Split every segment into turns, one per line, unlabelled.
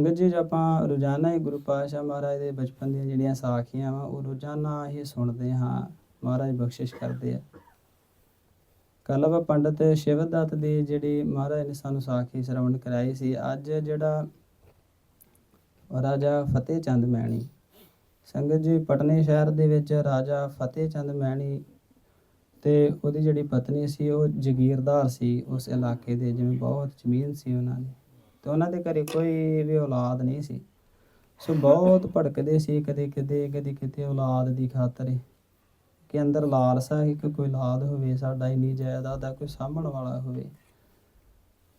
ਸੰਗਤ ਜੀ, ਜੇ ਆਪਾਂ ਰੋਜ਼ਾਨਾ ਹੀ ਗੁਰੂ ਪਾਤਸ਼ਾਹ ਮਹਾਰਾਜ ਦੇ ਬਚਪਨ ਦੀਆਂ ਜਿਹੜੀਆਂ ਸਾਖੀਆਂ ਵਾ, ਉਹ ਰੋਜ਼ਾਨਾ ਹੀ ਸੁਣਦੇ ਹਾਂ, ਮਹਾਰਾਜ ਬਖਸ਼ਿਸ਼ ਕਰਦੇ ਆ। ਕੱਲ੍ਹ ਆਪਾਂ ਪੰਡਤ ਸ਼ਿਵਦੱਤ ਦੀ ਜਿਹੜੀ ਮਹਾਰਾਜ ਨੇ ਸਾਨੂੰ ਸਾਖੀ ਸ਼ਰਵਣ ਕਰਾਈ ਸੀ, ਅੱਜ ਜਿਹੜਾ ਰਾਜਾ ਫਤਿਹ ਚੰਦ ਮੈਣੀ ਸੰਗਤ ਜੀ, ਪਟਨੇ ਸ਼ਹਿਰ ਦੇ ਵਿੱਚ ਰਾਜਾ ਫਤਿਹ ਚੰਦ ਮੈਣੀ ਤੇ ਉਹਦੀ ਜਿਹੜੀ ਪਤਨੀ ਸੀ, ਉਹ ਜਗੀਰਦਾਰ ਸੀ, ਉਸ ਇਲਾਕੇ ਦੇ, ਜਿਵੇਂ ਬਹੁਤ ਜ਼ਮੀਨ ਸੀ ਉਹਨਾਂ ਦੀ। ਤੇ ਉਹਨਾਂ ਦੇ ਘਰੇ ਕੋਈ ਵੀ ਔਲਾਦ ਨਹੀਂ ਸੀ। ਸੋ ਬਹੁਤ ਭੜਕਦੇ ਸੀ ਕਦੇ ਕਿਤੇ ਕਦੇ ਕਿਤੇ ਔਲਾਦ ਦੀ ਖਾਤਰ ਕਿ ਅੰਦਰ ਲਾਲਸਾ ਸੀ ਕਿ ਕੋਈ ਔਲਾਦ ਹੋਵੇ, ਸਾਡਾ ਇੰਨੀ ਜਾਇਦਾਦ ਦਾ ਕੋਈ ਸਾਂਭਣ ਵਾਲਾ ਹੋਵੇ।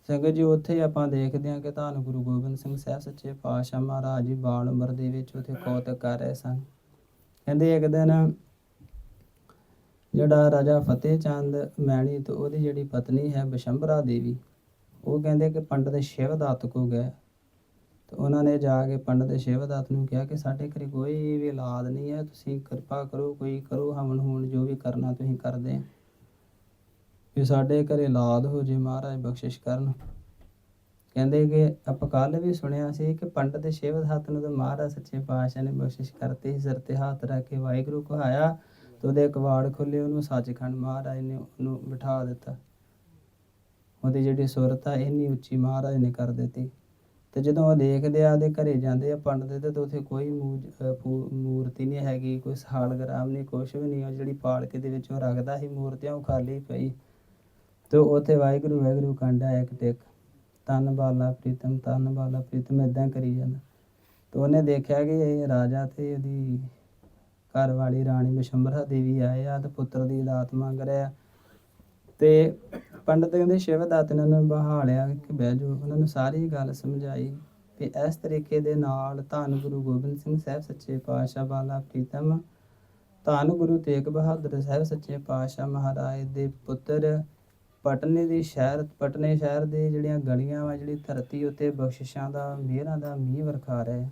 ਸੰਗਤ ਜੀ, ਉੱਥੇ ਆਪਾਂ ਦੇਖਦੇ ਹਾਂ ਕਿ ਧੰਨ ਗੁਰੂ ਗੋਬਿੰਦ ਸਿੰਘ ਸਾਹਿਬ, ਸੱਚੇ ਪਾਤਸ਼ਾਹ ਮਹਾਰਾਜ ਜੀ ਬਾਲ ਉਮਰ ਦੇ ਵਿੱਚ ਉੱਥੇ ਕੌਤਕ ਕਰ ਰਹੇ ਸਨ। ਕਹਿੰਦੇ ਇੱਕ ਦਿਨ ਜਿਹੜਾ ਰਾਜਾ ਫਤਿਹ ਚੰਦ ਮੈਣੀ ਤੇ ਉਹਦੀ ਜਿਹੜੀ ਪਤਨੀ ਹੈ ਬਿਸ਼ੰਬਰਾ ਦੇਵੀ ਉਹ ਕਹਿੰਦੇ ਕਿ ਪੰਡਤ ਸ਼ਿਵਦੱਤ ਕੋ ਗਏ। ਤੇ ਉਹਨਾਂ ਨੇ ਜਾ ਕੇ ਪੰਡਤ ਸ਼ਿਵਦੱਤ ਨੂੰ ਕਿਹਾ ਕਿ ਸਾਡੇ ਘਰੇ ਕੋਈ ਵੀ ਔਲਾਦ ਨਹੀਂ ਹੈ, ਤੁਸੀਂ ਕਿਰਪਾ ਕਰੋ, ਕੋਈ ਕਰੋ ਹਮਨ ਹੋਣ ਜੋ ਵੀ ਕਰਨਾ ਤੁਸੀਂ ਕਰਦੇ। ਵੀ ਸਾਡੇ ਘਰੇ ਔਲਾਦ ਹੋ ਜੇ ਮਹਾਰਾਜ, ਬਖਸ਼ਿਸ਼ ਕਰਨ। ਕਹਿੰਦੇ ਕਿ ਆਪਾਂ ਕੱਲ ਵੀ ਸੁਣਿਆ ਸੀ ਕਿ ਪੰਡਤ ਸ਼ਿਵਦੱਤ ਨੂੰ ਤਾਂ ਮਹਾਰਾਜ ਸੱਚੇ ਪਾਤਸ਼ਾਹ ਨੇ ਬਖਸ਼ਿਸ਼ ਕਰਤੀ ਸਿਰ ਤੇ ਹੱਥ ਰੱਖ ਕੇ ਵਾਹਿਗੁਰੂ ਕਹਾਇਆ ਤੇ ਉਹਦੇ ਕਵਾੜ ਖੁੱਲੇ ਉਹਨੂੰ ਸੱਚਖੰਡ ਮਹਾਰਾਜ ਨੇ ਉਹਨੂੰ ਬਿਠਾ ਦਿੱਤਾ। ਉਹਦੀ ਜਿਹੜੀ ਸੁਰਤ ਆ, ਇੰਨੀ ਉੱਚੀ ਮਹਾਰਾਜ ਨੇ ਕਰ ਦਿੱਤੀ। ਤੇ ਜਦੋਂ ਉਹ ਦੇਖਦੇ ਆ, ਉਹਦੇ ਘਰੇ ਜਾਂਦੇ ਆ ਪੰਡਤ ਦੇ ਤੇ ਉੱਥੇ ਕੋਈ ਮੂਜ- ਮੂਰਤੀ ਨਹੀਂ ਹੈਗੀ, ਕੋਈ ਸਾਲਗ੍ਰਾਮ ਨਹੀਂ, ਕੁਛ ਵੀ ਨਹੀਂ, ਉਹ ਜਿਹੜੀ ਪਾਲਕੇ ਦੇ ਵਿੱਚ ਉਹ ਰੱਖਦਾ ਸੀ ਮੂਰਤੀਆਂ, ਉਹ ਖਾਲੀ ਪਈ। ਤੇ ਉੱਥੇ ਵਾਹਿਗੁਰੂ ਵਾਹਿਗੁਰੂ ਕੰਡਾ ਇੱਕ ਟਿਕ। ਤਨ ਬਾਲਾ ਪ੍ਰੀਤਮ ਤਨ ਬਾਲਾ ਪ੍ਰੀਤਮ ਇਦਾਂ ਕਰੀ ਜਾਂਦਾ। ਤੇ ਉਹਨੇ ਦੇਖਿਆ ਕਿ ਇਹ ਰਾਜਾ ਤੇ ਉਹਦੀ ਘਰ ਵਾਲੀ ਰਾਣੀ ਬਿਸ਼ੰਬਰਾ ਦੇਵੀ ਆਏ ਆ, ਤੇ ਪੁੱਤਰ ਦੀ ਦਾਤ ਮੰਗ ਰਿਹਾ। ਤੇ ਪੰਡਤ ਕਹਿੰਦੇ ਸ਼ਿਵਦੱਤ ਨੇ ਉਹਨਾਂ ਨੂੰ ਬਹਾਲਿਆ ਕਿ ਬਹਿ ਜਾਓ। ਉਹਨਾਂ ਨੂੰ ਸਾਰੀ ਗੱਲ ਸਮਝਾਈ ਵੀ ਇਸ ਤਰੀਕੇ ਦੇ ਨਾਲ ਧੰਨ ਗੁਰੂ ਗੋਬਿੰਦ ਸਿੰਘ ਸਾਹਿਬ ਸੱਚੇ ਪਾਤਸ਼ਾਹ ਬਾਲਾ ਪ੍ਰੀਤਮ ਧੰਨ ਗੁਰੂ ਤੇਗ ਬਹਾਦਰ ਸਾਹਿਬ ਸੱਚੇ ਪਾਤਸ਼ਾਹ ਮਹਾਰਾਜ ਦੇ ਪੁੱਤਰ, ਪਟਨੇ ਦੀ ਸ਼ਹਿਰ, ਪਟਨੇ ਸ਼ਹਿਰ ਦੇ ਜਿਹੜੀਆਂ ਗਲੀਆਂ ਵਾ, ਜਿਹੜੀ ਧਰਤੀ ਉੱਤੇ ਬਖਸ਼ਿਸ਼ਾਂ ਦਾ, ਮਿਹਰਾਂ ਦਾ ਮੀਂਹ ਵਰਖਾ ਰਿਹਾ।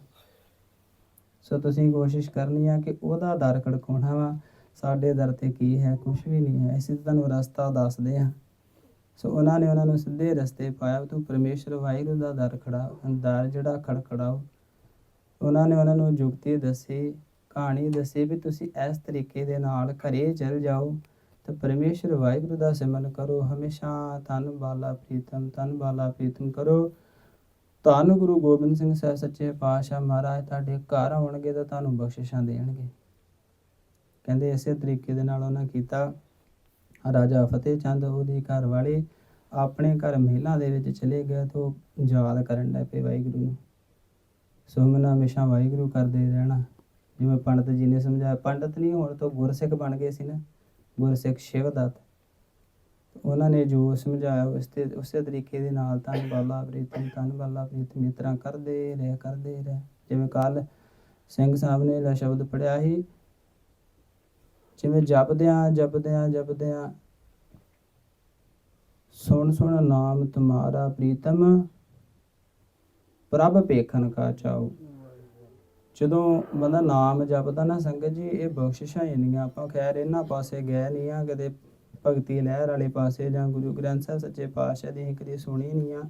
ਸੋ ਤੁਸੀਂ ਕੋਸ਼ਿਸ਼ ਕਰਨੀ ਆ ਕਿ ਉਹਦਾ ਦਰ ਖੜਕਾਉਣਾ ਵਾ। ਸਾਡੇ ਦਰ ਤੇ ਕੀ ਹੈ ਕੁਝ ਵੀ ਨਹੀਂ ਹੈ। ਅਸੀਂ ਤੁਹਾਨੂੰ ਰਸਤਾ ਦੱਸਦੇ ਹਾਂ। ਸੋ ਉਹਨਾਂ ਨੇ ਉਹਨਾਂ ਨੂੰ ਸਿੱਧੇ ਰਸਤੇ ਪਾਇਆ। ਤੂੰ ਪਰਮੇਸ਼ਰ ਵਾਹਿਗੁਰੂ ਦਾ ਦਰ ਖੜਾ, ਦਰ ਜਿਹੜਾ ਖੜਖੜਾਓ। ਉਹਨਾਂ ਨੇ ਉਹਨਾਂ ਨੂੰ ਜੁਗਤੀ ਦੱਸੀ, ਕਹਾਣੀ ਦੱਸੀ ਵੀ ਤੁਸੀਂ ਇਸ ਤਰੀਕੇ ਦੇ ਨਾਲ ਘਰੇ ਚਲ ਜਾਓ ਤੇ ਪਰਮੇਸ਼ਰ ਵਾਹਿਗੁਰੂ ਦਾ ਸਿਮਰਨ ਕਰੋ। ਹਮੇਸ਼ਾ ਤਨ ਬਾਲਾ ਪ੍ਰੀਤਮ ਤਨ ਬਾਲਾ ਪ੍ਰੀਤਮ ਕਰੋ। ਧੰਨ ਗੁਰੂ ਗੋਬਿੰਦ ਸਿੰਘ ਸਾਹਿਬ, ਸੱਚੇ ਪਾਤਸ਼ਾਹ ਮਹਾਰਾਜ, ਤੁਹਾਡੇ ਘਰ ਆਉਣਗੇ ਤਾਂ ਤੁਹਾਨੂੰ ਬਖਸ਼ਿਸ਼ਾਂ ਦੇਣਗੇ। ਕਹਿੰਦੇ ਇਸੇ ਤਰੀਕੇ ਦੇ ਨਾਲ ਉਹਨਾਂ ਕੀਤਾ। ਰਾਜਾ ਫਤਿਹ ਚੰਦ ਉਹਦੀ ਘਰ ਵਾਲੀ ਆਪਣੇ ਘਰ ਮਹਿਲਾਂ ਦੇ ਵਿੱਚ ਚਲੇ ਗਏ ਤਾਂ ਯਾਦ ਕਰਨ ਲੱਗ ਪਏ ਵਾਹਿਗੁਰੂ ਨੂੰ। ਸੁਮਨਾ ਹਮੇਸ਼ਾ ਵਾਹਿਗੁਰੂ ਕਰਦੇ ਰਹਿਣਾ। ਜਿਵੇਂ ਪੰਡਤ ਜੀ ਨੇ ਸਮਝਾਇਆ, ਪੰਡਤ ਨਹੀਂ, ਹੋਣ ਤੋਂ ਗੁਰਸਿੱਖ ਬਣ ਗਏ ਸੀ ਨਾ, ਗੁਰਸਿੱਖ ਸ਼ਿਵਦੱਤ। ਉਹਨਾਂ ਨੇ ਜੋ ਸਮਝਾਇਆ, ਉਸ ਤੇ, ਉਸੇ ਤਰੀਕੇ ਦੇ ਨਾਲ ਤਨ ਬਾਲਾ ਪ੍ਰੀਤਮ ਤਨ ਬਾਲਾ ਪ੍ਰੀਤਮ, ਇਸ ਕਰਦੇ ਰਹਿ ਕਰਦੇ ਰਹਿ। ਜਿਵੇਂ ਕੱਲ ਸਿੰਘ ਸਾਹਿਬ ਨੇ ਇਹ ਸ਼ਬਦ ਪੜਿਆ ਸੀ ਜਿਵੇਂ ਜਪਦਿਆਂ ਜਪਦਿਆਂ ਜਪਦਿਆਂ ਸੁਣ ਸੁਣ ਨਾਮ ਤੁਮਾਰਾ ਪ੍ਰੀਤਮ, ਪ੍ਰਭ ਪੇਖਣ ਕਾ ਚਾਓ ਜਦੋਂ ਬੰਦਾ ਨਾਮ ਜਪਦਾ ਨਾ ਸੰਗਤ ਜੀ, ਇਹ ਬਖਸ਼ਿਸ਼ਾਂ ਹੀ ਨਹੀਂ ਆਪਾਂ ਖੈਰ ਇਹਨਾਂ ਪਾਸੇ ਗਏ ਨਹੀਂ ਆ, ਕਦੇ ਭਗਤੀ ਲਹਿਰ ਵਾਲੇ ਪਾਸੇ ਜਾਂ ਗੁਰੂ ਗ੍ਰੰਥ ਸਾਹਿਬ ਸੱਚੇ ਪਾਤਸ਼ਾਹ ਦੀ ਅਸੀਂ ਕਦੇ ਸੁਣੀ ਨਹੀਂ ਆ।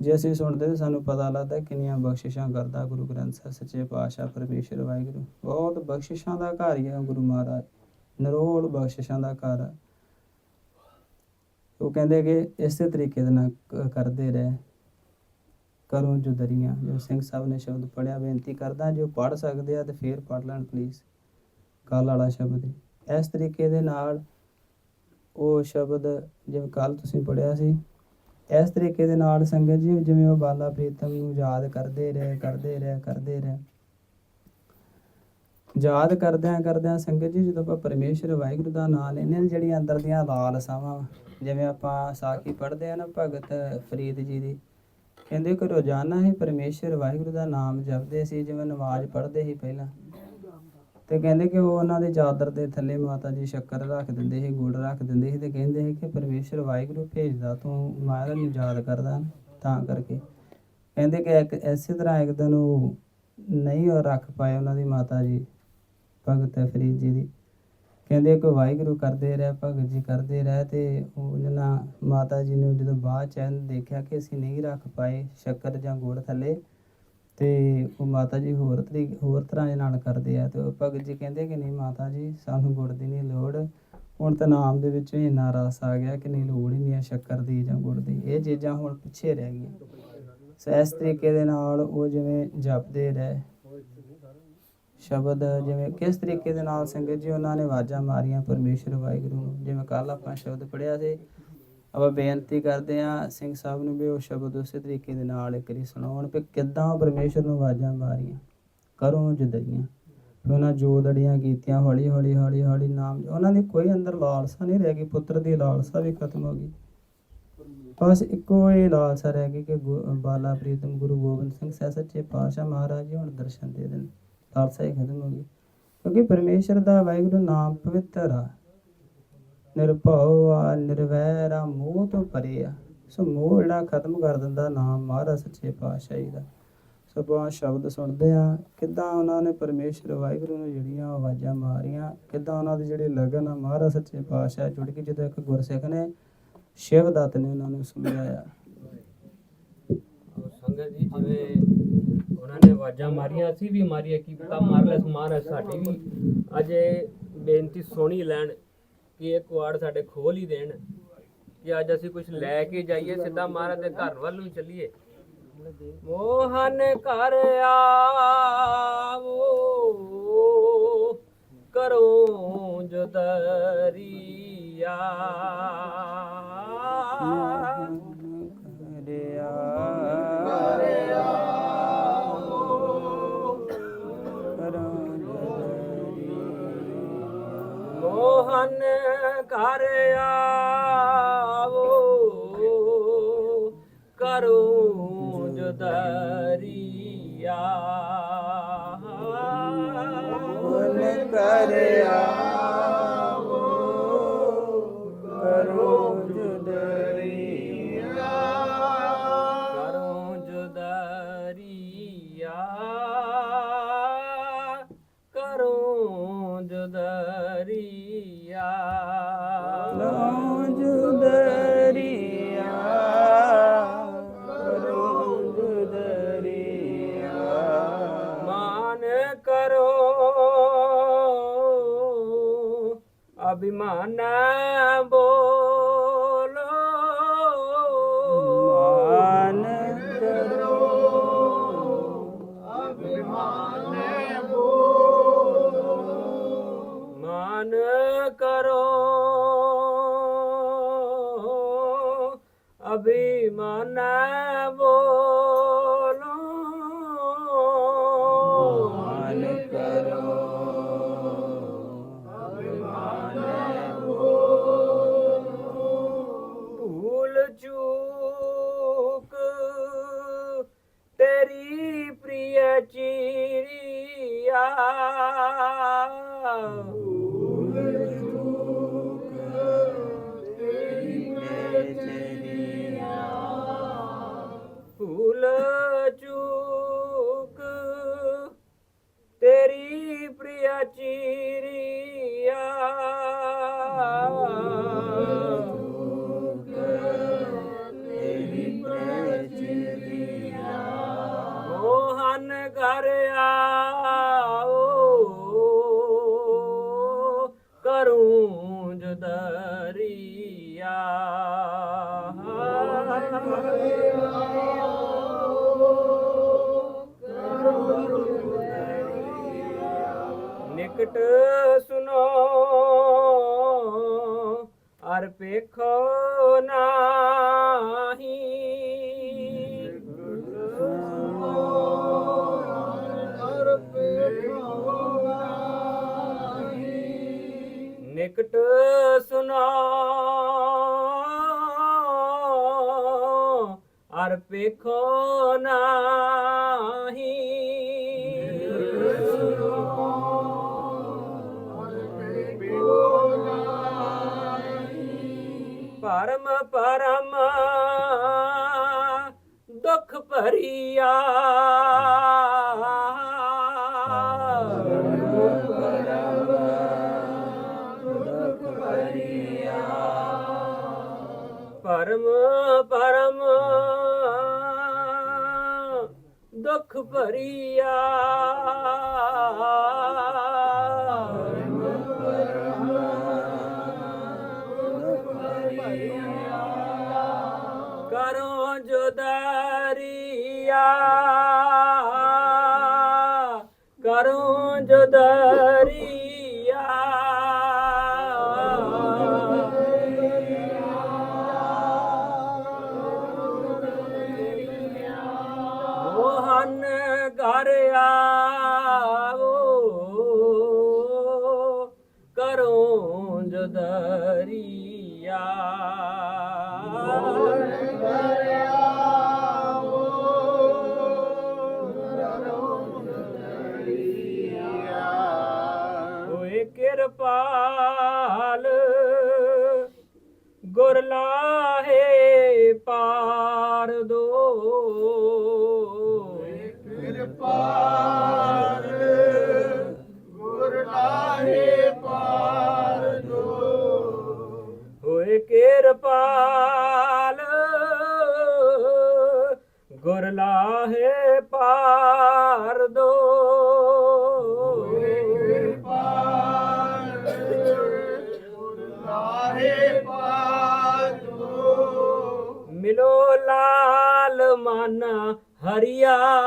ਜੇ ਅਸੀਂ ਸੁਣਦੇ ਤਾਂ ਸਾਨੂੰ ਪਤਾ ਲੱਗਦਾ ਕਿੰਨੀਆਂ ਬਖਸ਼ਿਸ਼ਾਂ ਕਰਦਾ ਗੁਰੂ ਗ੍ਰੰਥ ਸਾਹਿਬ, ਸੱਚੇ ਪਾਤਸ਼ਾਹ, ਪਰਮੇਸ਼ਰ, ਵਾਹਿਗੁਰੂ। ਬਹੁਤ ਬਖਸ਼ਿਸ਼ਾਂ ਦਾ ਘਰ ਹੀ ਆ ਗੁਰੂ ਮਹਾਰਾਜ। ਨਰੋਲ ਬਖਸ਼ਿਸ਼ਾਂ ਦਾ ਘਰ ਆ। ਉਹ ਕਹਿੰਦੇ ਕਿ ਇਸੇ ਤਰੀਕੇ ਦੇ ਨਾਲ ਕਰਦੇ ਰਹੇ। ਕਰੋ ਜੋ ਦਰੀਆਂ, ਜੋ ਸਿੰਘ ਸਾਹਿਬ ਨੇ ਸ਼ਬਦ ਪੜਿਆ ਬੇਨਤੀ ਕਰਦਾ ਜੋ ਪੜ ਸਕਦੇ ਆ ਤੇ ਫੇਰ ਪੜ ਲੈਣ ਪਲੀਜ਼ ਕੱਲ ਵਾਲਾ ਸ਼ਬਦ ਇਸ ਤਰੀਕੇ ਦੇ ਨਾਲ ਉਹ ਸ਼ਬਦ ਜਿਵੇਂ ਕੱਲ ਤੁਸੀਂ ਪੜਿਆ ਸੀ ਇਸ ਤਰੀਕੇ ਦੇ ਨਾਲ ਸੰਗਤ ਜੀ, ਜਿਵੇਂ ਉਹ ਬਾਲਾ ਪ੍ਰੀਤਮ ਨੂੰ ਯਾਦ ਕਰਦੇ ਰਹੇ ਕਰਦੇ ਰਹੇ ਕਰਦੇ ਰਹੇ। ਯਾਦ ਕਰਦਿਆਂ ਕਰਦਿਆਂ ਸੰਗਤ ਜੀ, ਜਦੋਂ ਆਪਾਂ ਪਰਮੇਸ਼ਰ ਵਾਹਿਗੁਰੂ ਦਾ ਨਾਮ ਲੈਂਦੇ ਹਾਂ, ਜਿਹੜੀਆਂ ਅੰਦਰ ਦੀਆਂ ਲਾਲਸਾਵਾਂ, ਜਿਵੇਂ ਆਪਾਂ ਸਾਖੀ ਪੜ੍ਹਦੇ ਆ ਨਾ ਭਗਤ ਫਰੀਦ ਜੀ ਦੀ, ਕਹਿੰਦੇ ਕਿ ਰੋਜ਼ਾਨਾ ਹੀ ਪਰਮੇਸ਼ਰ ਵਾਹਿਗੁਰੂ ਦਾ ਨਾਮ ਜਪਦੇ ਸੀ, ਜਿਵੇਂ ਨਮਾਜ਼ ਪੜ੍ਹਦੇ ਸੀ ਪਹਿਲਾਂ। ਤੇ ਕਹਿੰਦੇ ਕਿ ਉਹ ਉਹਨਾਂ ਦੇ ਚਾਦਰ ਦੇ ਥੱਲੇ ਮਾਤਾ ਜੀ ਸ਼ੱਕਰ ਰੱਖ ਦਿੰਦੇ ਸੀ, ਗੁੜ ਰੱਖ ਦਿੰਦੇ ਸੀ ਤੇ ਕਹਿੰਦੇ ਸੀ ਕਿ ਪਰਮੇਸ਼ਰ ਵਾਹਿਗੁਰੂ ਭੇਜਦਾ, ਤੂੰ ਮਹਾਰਾਜ ਨੂੰ ਯਾਦ ਕਰਦਾ ਤਾਂ ਕਰਕੇ। ਕਹਿੰਦੇ ਕਿ ਇੱਕ ਇਸੇ ਤਰ੍ਹਾਂ ਇੱਕ ਦਿਨ ਉਹ ਨਹੀਂ ਉਹ ਰੱਖ ਪਾਏ ਉਹਨਾਂ ਦੀ ਮਾਤਾ ਜੀ, ਭਗਤ ਫਰੀਦ ਜੀ ਦੀ। ਕਹਿੰਦੇ ਕਿ ਵਾਹਿਗੁਰੂ ਕਰਦੇ ਰਹਿ, ਭਗਤ ਜੀ ਕਰਦੇ ਰਹਿ ਤੇ ਉਹਨਾਂ ਮਾਤਾ ਜੀ ਨੇ ਜਦੋਂ ਬਾਅਦ ਚ ਇਹਨੂੰ ਦੇਖਿਆ ਕਿ ਅਸੀਂ ਨਹੀਂ ਰੱਖ ਪਾਏ ਸ਼ੱਕਰ ਜਾਂ ਗੁੜ ਥੱਲੇ ਤੇ ਉਹ ਮਾਤਾ ਜੀ ਹੋਰ ਤਰੀ ਹੋਰ ਤਰ੍ਹਾਂ ਦੇ ਨਾਲ ਕਰਦੇ ਆ ਤੇ ਉਹ ਭਗਤ ਜੀ ਕਹਿੰਦੇ ਕਿ ਨਹੀਂ ਮਾਤਾ ਜੀ, ਸਾਨੂੰ ਗੁੜ ਦੀ ਨਹੀਂ ਲੋੜ। ਹੁਣ ਤਾਂ ਨਾਮ ਦੇ ਵਿੱਚ ਹੀ ਇੰਨਾ ਰਸ ਆ ਗਿਆ ਕਿ ਨਹੀਂ ਲੋੜ ਹੀ ਨਹੀਂ ਆ ਸ਼ੱਕਰ ਦੀ ਜਾਂ ਗੁੜ ਦੀ। ਇਹ ਚੀਜ਼ਾਂ ਹੁਣ ਪਿੱਛੇ ਰਹਿ ਗਈਆਂ। ਸੋ ਇਸ ਤਰੀਕੇ ਦੇ ਨਾਲ ਉਹ ਜਿਵੇਂ ਜਪਦੇ ਰਹੇ। ਸ਼ਬਦ ਜਿਵੇਂ ਕਿਸ ਤਰੀਕੇ ਦੇ ਨਾਲ ਸੰਗਤ ਜੀ ਉਹਨਾਂ ਨੇ ਆਵਾਜ਼ਾਂ ਮਾਰੀਆਂ, ਪਰਮੇਸ਼ਰ ਵਾਹਿਗੁਰੂ ਜਿਵੇਂ ਕੱਲ ਆਪਾਂ ਸ਼ਬਦ ਪੜਿਆ ਸੀ ਆਪਾਂ ਬੇਨਤੀ ਕਰਦੇ ਆ ਸਿੰਘ ਸਾਹਿਬ ਨੂੰ ਵੀ ਉਹ ਸ਼ਬਦ ਉਸੇ ਤਰੀਕੇ ਦੇ ਨਾਲ ਇੱਕ ਵਾਰੀ ਸੁਣਾਉਣ ਵੀ ਕਿੱਦਾਂ ਪਰਮੇਸ਼ਰ ਨੂੰ ਆਵਾਜ਼ਾਂ ਮਾਰੀਆਂ, ਕਰੋ ਜੁਦਈਆਂ ਉਹਨਾਂ ਜੋਦੜੀਆਂ ਕੀਤੀਆਂ, ਹੌਲੀ ਹੌਲੀ ਹੌਲੀ ਹੌਲੀ ਨਾਮ ਉਹਨਾਂ ਦੀ ਕੋਈ ਅੰਦਰ ਲਾਲਸਾ ਨਹੀਂ ਰਹਿ ਗਈ, ਪੁੱਤਰ ਦੀ ਲਾਲਸਾ ਵੀ ਖਤਮ ਹੋ ਗਈ। ਬਸ ਇੱਕੋ ਹੀ ਲਾਲਸਾ ਰਹਿ ਗਈ ਕਿ ਗੁ- ਬਾਲਾ ਪ੍ਰੀਤਮ ਗੁਰੂ ਗੋਬਿੰਦ ਸਿੰਘ ਸਾਹਿਬ ਸੱਚੇ ਪਾਤਸ਼ਾਹ ਮਹਾਰਾਜ ਜੀ ਹੁਣ ਦਰਸ਼ਨ ਦੇ ਦੇਣ। ਲਾਲਸਾ ਹੀ ਖਤਮ ਹੋ ਗਈ। ਕਿਉਂਕਿ ਪਰਮੇਸ਼ਰ ਦਾ ਵਾਹਿਗੁਰੂ ਨਾਮ ਪਵਿੱਤਰ ਆ। ਨਿਰਭਉ ਆ, ਨਿਰਵੈਰ ਆ, ਮੋਹ ਤੋਂ ਪਰੇ ਆ। ਸੋ ਮੋਹ ਜਿਹੜਾ ਖਤਮ ਕਰ ਦਿੰਦਾ ਨਾਮ ਮਹਾਰਾਜ ਸੱਚੇ ਪਾਤਸ਼ਾਹ ਜੀ ਦਾ। ਸੋ ਸ਼ਬਦ ਸੁਣਦੇ ਆ ਕਿੱਦਾਂ ਉਹਨਾਂ ਨੇ ਪਰਮੇਸ਼ਰ ਵਾਹਿਗੁਰੂ ਨੂੰ ਜਿਹੜੀਆਂ ਆਵਾਜ਼ਾਂ ਮਾਰੀਆਂ, ਕਿੱਦਾਂ ਉਹਨਾਂ ਦੀ ਜਿਹੜੀ ਲਗਨ ਆ ਮਹਾਰਾਜ ਸੱਚੇ ਪਾਤਸ਼ਾਹ ਜੁੜ ਕੇ ਜਦੋਂ ਇੱਕ ਗੁਰਸਿੱਖ ਨੇ ਸ਼ਿਵ ਦੱਤ ਨੇ ਉਹਨਾਂ ਨੂੰ ਸਮਝਾਇਆ।
ਸੰਗਤ ਜੀ, ਜਿਵੇਂ ਉਹਨਾਂ ਨੇ ਆਵਾਜ਼ਾਂ ਮਾਰੀਆਂ, ਅਸੀਂ ਵੀ ਮਾਰੀਆਂ ਕੀ ਪਤਾ ਮਾਰ ਲੈ ਸਮਾਨ ਸਾਡੀ ਵੀ। ਅੱਜ ਬੇਨਤੀ ਸੁਣੀ ਲੈਣ ਕਿ ਇਹ ਕੁਆੜ ਸਾਡੇ ਖੋਲ ਹੀ ਦੇਣ ਕਿ ਅੱਜ ਅਸੀਂ ਕੁਝ ਲੈ ਕੇ ਜਾਈਏ, ਸਿੱਧਾ ਮਹਾਰਾਜ ਦੇ ਘਰ ਵੱਲ ਨੂੰ ਚੱਲੀਏ। ਮੋਹਨ ਘਰ ਆਵੋ ਕਰੋ ਜਦਰੀਆ ਮੋਹਨ ਘਰ ਆਵੋ। ਕਰੋ ਜਦਰੀਆ ਕਰੋ Jesus. ਨਿਕਟ ਸੁਨੋ। ਅਰ ਪੇਖੋ ਨਾਹੀ। ਪਰਮ ਪਰਮ ਦੁਖ ਭਰੀਆ। ਪਰਮ ਪਰਮ ਦੁਖ ਦੁੱਖ ਭਰੀਆ। ਕਰੋ ਜੁਦਾਰੀਆ। ਕਰੋ ਜੁਦਾਰੀਆ। Maria.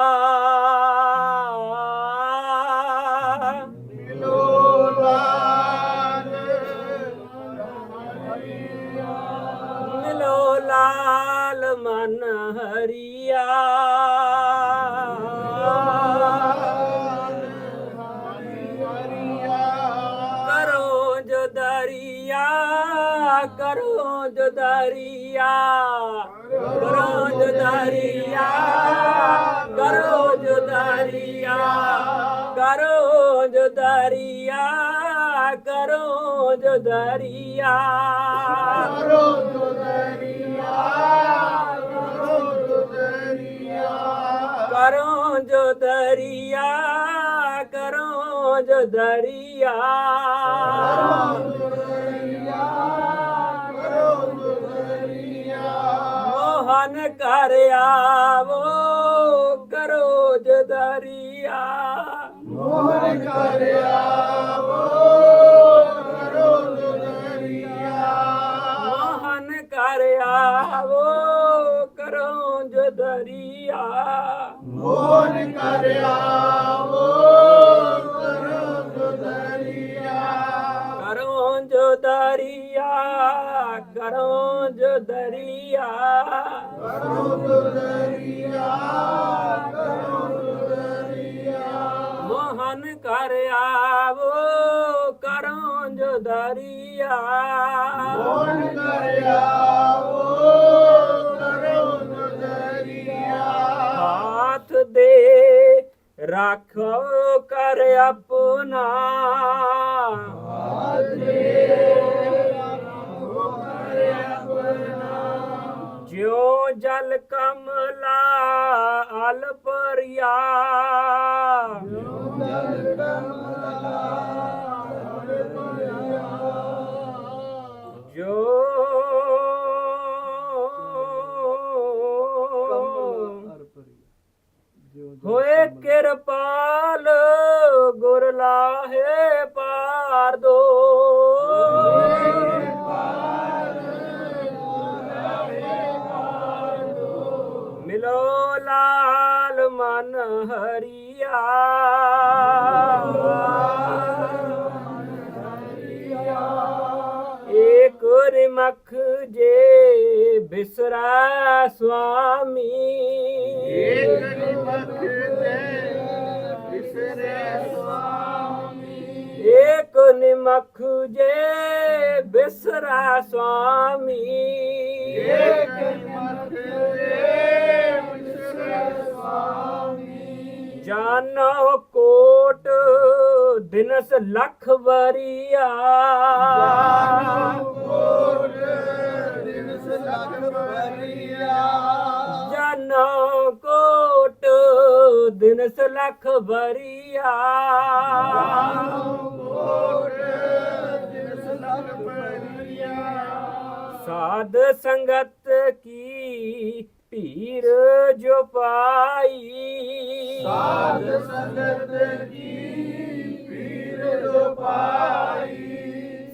करो जरिया करो जरिया करो जरिया करो जरियाो जरियाो जरिया करो जरिया करो
जरिया ਦੁਦਰੀਆ ਕਰੋ
ਆਵੋ ਕਰੋ ਜੋ ਦਰਿਆ
ਮੋਹਨ ਕਰ ਆਵੋ ਕਰੋ ਦੁਦਰੀਆ
ਮੋਹਨ ਕਰ ਆਵੋ ਕਰੋ ਜੋ ਦਰਿਆ
ਮੋਹਨ ਕਰ ਆਵੋ ਕਰੋ
ਜੋ ਦਰਿਆ। ਕਰੋ
ਦੁਦਰੀਆ ਕਰੋ ਦੁਦਰੀਆ
ਮੋਹਨ ਕਰ ਆਵੋ ਕਰੋ ਜੋ ਦਰਿਆ।
ਮੋਹਨ ਕਰ ਆਵੋ ਕਰੋ ਦੁਦਰੀਆ
ਹਾਥ ਦੇ ਰੱਖੋ ਕਰ ਆਪਣਾ। ਜਿਉ ਜਲ ਕਮਲਾ
ਅਲਪਰਿਆ
ਜਾਨੋ ਕੋਟ ਦਿਨਸ ਲੱਖ ਵਰੀਆ।
ਕੋਟ ਦਿਨਸ ਲਖ ਬਰੀਆ
ਜਾਨੋ ਕੋਟ ਦਿਨਸ ਲੱਖ ਵਰੀਆ।
ਕੋਟ ਦਿਨਸ ਲਖ ਬਰੀਆ
ਸਾਧ ਸੰਗਤ ਕੀ ਪੀਰ ਜੋ ਪਾਈ।
ਸਾਧ ਸੰਗਤ ਕੀ ਪੀਰ ਜੋ ਪਾਈ।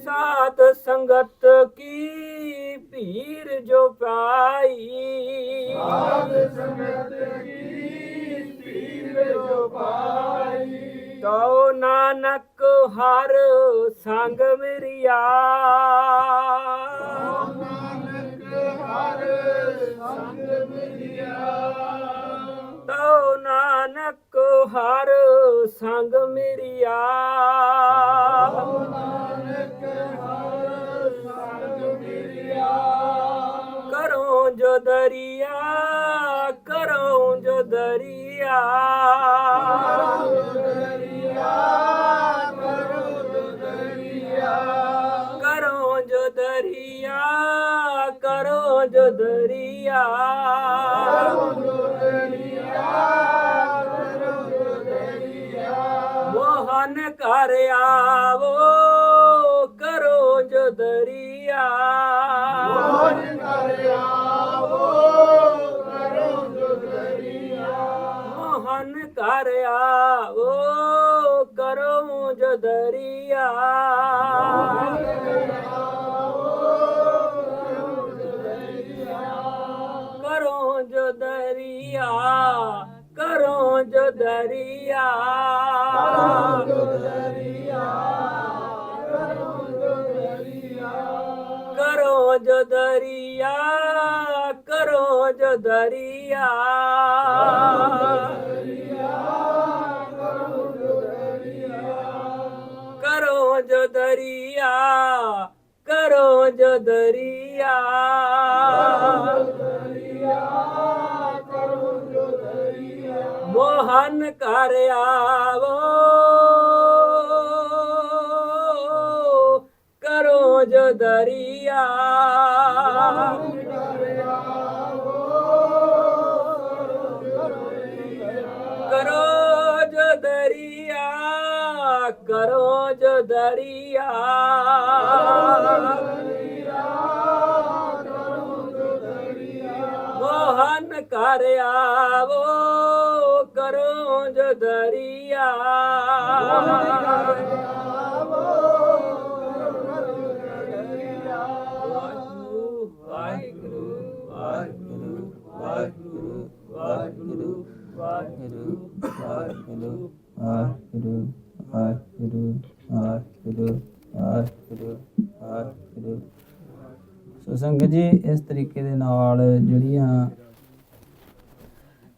ਸਾਧ ਸੰਗਤ ਕੀ ਪੀਰ ਜੋ ਪਾਈ।
ਸਾਧ ਸੰਗਤ ਕੀ ਪੀਰ ਜੋ ਪਾਈ।
ਤਉ ਨਾਨਕ ਹਰ ਸੰਗ ਮੇਰੀਆ। ਤਉ ਨਾਨਕ ਹਰ ਸੰਗ ਮੇਰੀਆ
ਨਾਨਕ ਹਰ ਸੰਗ ਮਿਲਿਆ
ਕਰੋ ਜੋ ਦਰਿਆ ਕਰੋ ਜੋ ਦਰਿਆ।
ਕਰੋ ਦਰਿਆ
ਕਰੋ ਜੋ ਦਰਿਆ। ਕਰੋ ਜੋ ਦਰਿਆ। ਮੋਹਨ ਕਰ ਆਵੋ ਕਰੋ ਜੋ ਦਰਿਆ।
ਮੋਹਨ ਕਰ ਆਵੋ ਕਰੋ ਜੋ ਦਰਿਆ।
ਮੋਹਨ ਕਰ ਆਵੋ ਕਰੋ ਜੋ ਦਰਿਆ। जो दरिया करो जो दरिया करो जो दरिया करो जो दरिया करो जो दरिया ਮੋਹਨ ਕਰ ਆਵੋ। ਕਰੋ ਜੋ ਦਰਿਆ। ਕਰੋ ਜੋ ਦਰਿਆ, ਕਰੋ ਜੋ ਦਰਿਆ। ਮੋਹਨ ਕਰ ਆਵੋ। ਕਰੋ ਜੋ ਦਰਿਆ ਵਾਹਿਗੁਰੂ ਵਾਹਿਗੁਰੂ ਵਾਹਿਗੁਰੂ ਵਾਹਿਗੁਰੂ ਵਾਹਿਗੁਰੂ ਵਾਹਿਗੁਰੂ
ਵਾਹਿਗੁਰੂ ਵਾਹਿਗੁਰੂ ਵਾਹਿਗੁਰੂ ਵਾਹਿਗੁਰੂ ਵਾਹਿਗੁਰੂ। ਸੋ ਸੰਗਤ ਜੀ, ਇਸ ਤਰੀਕੇ ਦੇ ਨਾਲ ਜਿਹੜੀਆਂ